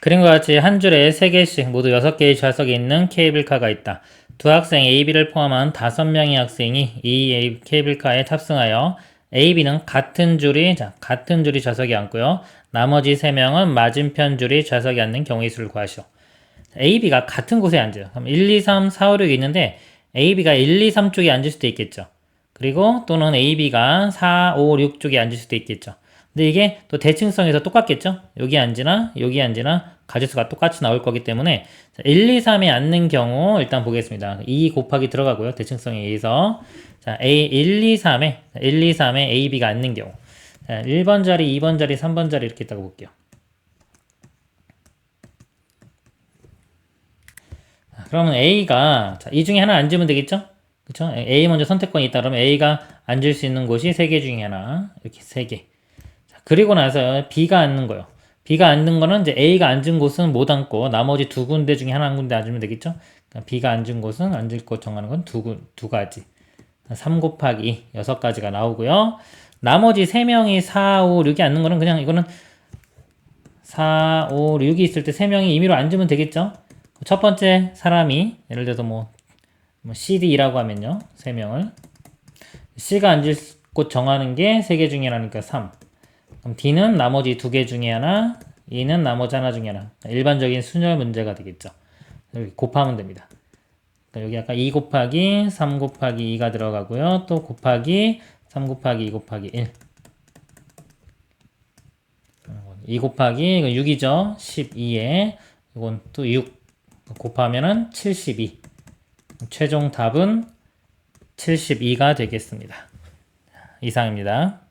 그림과 같이 한 줄에 3개씩 모두 6개의 좌석이 있는 케이블카가 있다. 두 학생 AB를 포함한 5명의 학생이 이 케이블카에 탑승하여 AB는 같은 줄이 자, 같은 줄이 좌석에 앉고요. 나머지 3명은 맞은편 줄이 좌석에 앉는 경우의 수를 구하시오. AB가 같은 곳에 앉아요. 그럼 1, 2, 3, 4, 5, 6이 있는데 AB가 1, 2, 3 쪽에 앉을 수도 있겠죠. 그리고 또는 AB가 4, 5, 6 쪽에 앉을 수도 있겠죠. 근데 이게 또 대칭성에서 똑같겠죠? 여기 앉으나 여기 앉으나 가지수가 똑같이 나올 거기 때문에 1, 2, 3에 앉는 경우 일단 보겠습니다. 2 곱하기 들어가고요. 대칭성에 의해서 자, A 1, 2, 3에 1, 2, 3에 AB가 앉는 경우 자, 1번 자리, 2번 자리, 3번 자리 이렇게 있다고 볼게요. 자, 그러면 A가 자, 이 중에 하나 앉으면 되겠죠? 그쵸? A 먼저 선택권이 있다 그러면 A가 앉을 수 있는 곳이 세개 중에 하나 이렇게 세 개. 자, 그리고 나서 B가 앉는 거요. B가 앉는 거는 이제 A가 앉은 곳은 못 앉고 나머지 두 군데 중에 하나 한 군데 앉으면 되겠죠? 그러니까 B가 앉은 곳은 앉을 곳 정하는 건 두 두 가지. 3 곱하기 6가지가 나오고요. 나머지 3명이 4, 5, 6이 앉는 거는 그냥 이거는 4, 5, 6이 있을 때 3명이 임의로 앉으면 되겠죠? 첫 번째 사람이 예를 들어서 뭐, 뭐 CD라고 하면요. 3명을 C가 앉을 곳 정하는 게 3개 중에 하나니까 3. 그럼 D는 나머지 두 개 중에 하나, E는 나머지 하나 중에 하나. 일반적인 순열 문제가 되겠죠. 여기 곱하면 됩니다. 그러니까 여기 아까 2 곱하기 3 곱하기 2가 들어가고요. 또 곱하기 3 곱하기 2 곱하기 1. 2 곱하기 이건 6이죠. 12에 이건 또 6 곱하면은 72. 최종 답은 72가 되겠습니다. 이상입니다.